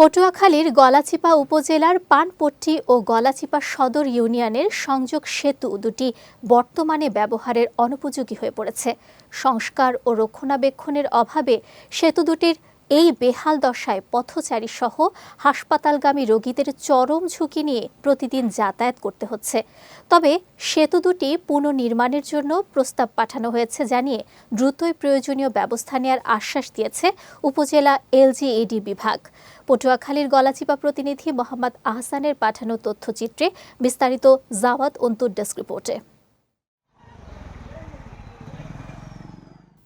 পটুয়াখালীর গলাচিপা উপজেলার পানপট্টি ও গলাচিপা সদর ইউনিয়নের সংযোগ সেতু দুটি বর্তমানে ব্যবহারের অনুপযোগী হয়ে পড়েছে। সংস্কার ও রক্ষণাবেক্ষণের অভাবে সেতু দুটির এই বেহাল দশায় পথচারী সহ হাসপাতালগামী রোগীদের চরম ঝুঁকি নিয়ে প্রতিদিন যাতায়াত করতে হচ্ছে। তবে সেতু দুটি পুনর্নির্মাণের জন্য প্রস্তাব পাঠানো হয়েছে জানিয়ে দ্রুতই প্রয়োজনীয় ব্যবস্থা নেওয়ার আশ্বাস দিয়েছে উপজেলা এলজিএডি বিভাগ। পটুয়াখালীর গলাচিপা প্রতিনিধি মোহাম্মদ আহসানের পাঠানো তথ্যচিত্রে বিস্তারিত জাওয়াত অন্তুর ডেস্ক রিপোর্টে।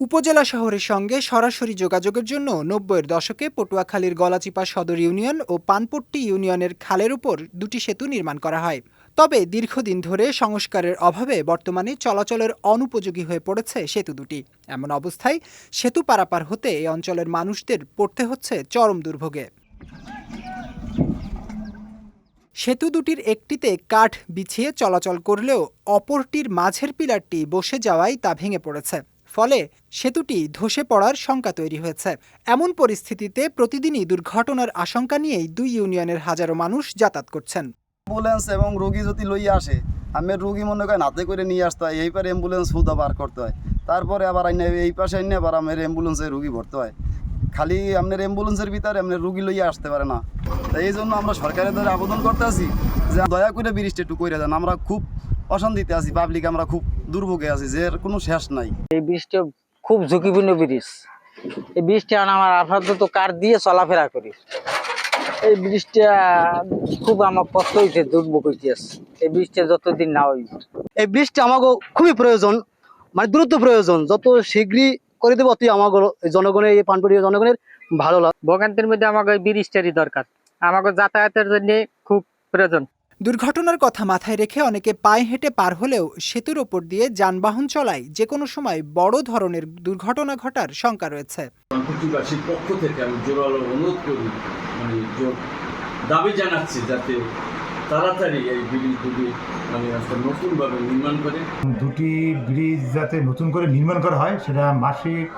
উপজেলা শহরের সঙ্গে সরাসরি যোগাযোগের জন্য নব্বইয়ের দশকে পটুয়াখালীর গলাচিপা সদর ইউনিয়ন ও পানপট্টি ইউনিয়নের খালের উপর দুটি সেতু নির্মাণ করা হয়। তবে দীর্ঘদিন ধরে সংস্কারের অভাবে বর্তমানে চলাচলের অনুপযোগী হয়ে পড়েছে সেতু দুটি। এমন অবস্থায় সেতু পারাপার হতে এই অঞ্চলের মানুষদের পড়তে হচ্ছে চরম দুর্ভোগে। সেতু দুটির একটিতে কাঠ বিছিয়ে চলাচল করলেও অপরটির মাঝের পিলারটি বসে যাওয়ায় তা ভেঙে পড়েছে। ফলে সেতুটি ধসে পড়ার শঙ্কা তৈরি হয়েছে। এমন পরিস্থিতিতে প্রতিদিনই দুর্ঘটনার আশঙ্কা নিয়েই দুই ইউনিয়নের হাজারো মানুষ যাতায়াত করছেন। অ্যাম্বুলেন্স এবং রোগী যদি লইয়া আসে আমি রোগী মনে করেন হাতে করে নিয়ে আসতে হয় এই পারে অ্যাম্বুলেন্স হুদা বার করতে হয়। তারপরে আবার আইনে এই পাশে আইনে আবার আমার অ্যাম্বুলেন্সে রুগী ভরতে হয়। খালি আপনার অ্যাম্বুলেন্সের ভিতরে আপনার রুগী লইয়া আসতে পারে না। তাই এই জন্য আমরা সরকারের দ্বারা আবেদন করতে আছি যে দয়া করে ব্রিজটা একটু করে দেন। আমরা খুব অশান্তিতে আছি পাবলিক আমরা খুব দুর্ভোগে আছি যে এর কোনো শেষ নাই। এই ব্রিজটা খুব ঝুঁকিপূর্ণ ব্রিজ। এই ব্রিজটা আমার আপাতত কার দিয়ে চলাফেরা করি। এই ব্রিজটা খুব আমার কষ্ট হইতে দুর্ভোগ হইতেছে এই ব্রিজটা যতদিন না হইব। এই ব্রিজটা আমাকে খুবই প্রয়োজন মানে দ্রুত প্রয়োজন। যত শীঘ্রই করে দেবো অতই আমার জনগণের এই পানপড়ি জনগণের ভালো লাগে ভোগান্তির মধ্যে আমাকে এই ব্রিজটারই দরকার। আমাকে যাতায়াতের জন্য খুব প্রয়োজন। দুর্ঘটনার কথা মাথায় রেখে অনেকে পায়ে হেঁটে পার হলেও সেতুর ওপর দিয়ে যানবাহন চলায় যে কোনো সময় বড় ধরনের দুর্ঘটনা ঘটার শঙ্কা রয়েছে। প্রতিবাসীর পক্ষ থেকে আমি জোরালো অনুরোধ করি মানে দাবি জানাচ্ছি যাতে তাড়াতাড়ি এই ব্রিজ দুটি মানে নতুনভাবে নির্মাণ করে। দুটি ব্রিজ যাতে নতুন করে নির্মাণ করা হয় সেটা মাসিক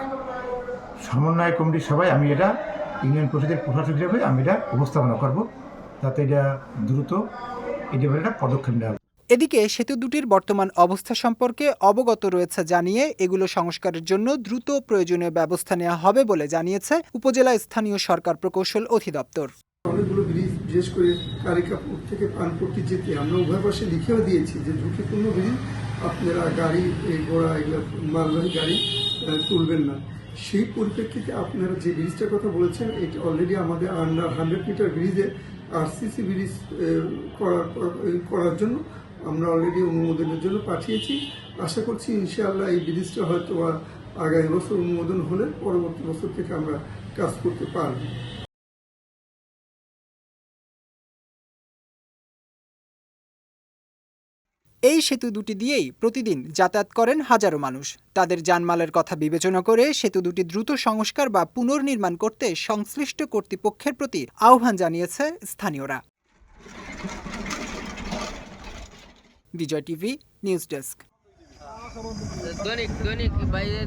সমন্বয় কমিটির সবাই আমি এটা ইউনিয়ন পরিষদের প্রশাসক হিসেবে আমি এটা উপস্থাপনা করব। যাতে এটা দ্রুত একটা পদক্ষেপ নেওয়া। এদিকে সেতু দুটির বর্তমান অবস্থা সম্পর্কে অবগত রয়েছে জানিয়ে এগুলো সংস্কারের জন্য দ্রুত প্রয়োজনীয় ব্যবস্থা নেওয়া হবে বলে জানিয়েছে উপজেলা স্থানীয় সরকার প্রকৌশল অধিদপ্তর অনেকগুলো ব্রিজ বিশেষ করে কারিকাপুর থেকে পানপট্টি যেতে আমরা উভয় পাশে লিখেও দিয়েছি যে ঝুঁকিপূর্ণ ব্রিজ আপনারা গাড়ি গোড়া এগুলো মালবাহী গাড়ি তুলবেন না সেই পরিপ্রেক্ষিতে আপনারা যে ব্রিজটার কথা বলেছেন, এটি অলরেডি আমাদের আন্ডার হান্ড্রেড মিটার ব্রিজে আরসিসি ব্রিজ করার জন্য আমরা অলরেডি অনুমোদনের জন্য পাঠিয়েছি। আশা করছি ইনশাআল্লাহ এই ব্রিজটা হয়তো আগামী বছর অনুমোদন হলে পরবর্তী বছর থেকে আমরা কাজ করতে পারব। এই সেতু দুটি দিয়েই প্রতিদিন যাতায়াত করেন হাজারো মানুষ। তাদের জানমালের কথা বিবেচনা করে সেতু দুটি দ্রুত সংস্কার বা পুনর্নির্মাণ করতে সংশ্লিষ্ট কর্তৃপক্ষের প্রতি আহ্বান জানিয়েছে স্থানীয়রা। Bijoy TV news desk. দৈনিক দৈনিক বাইরে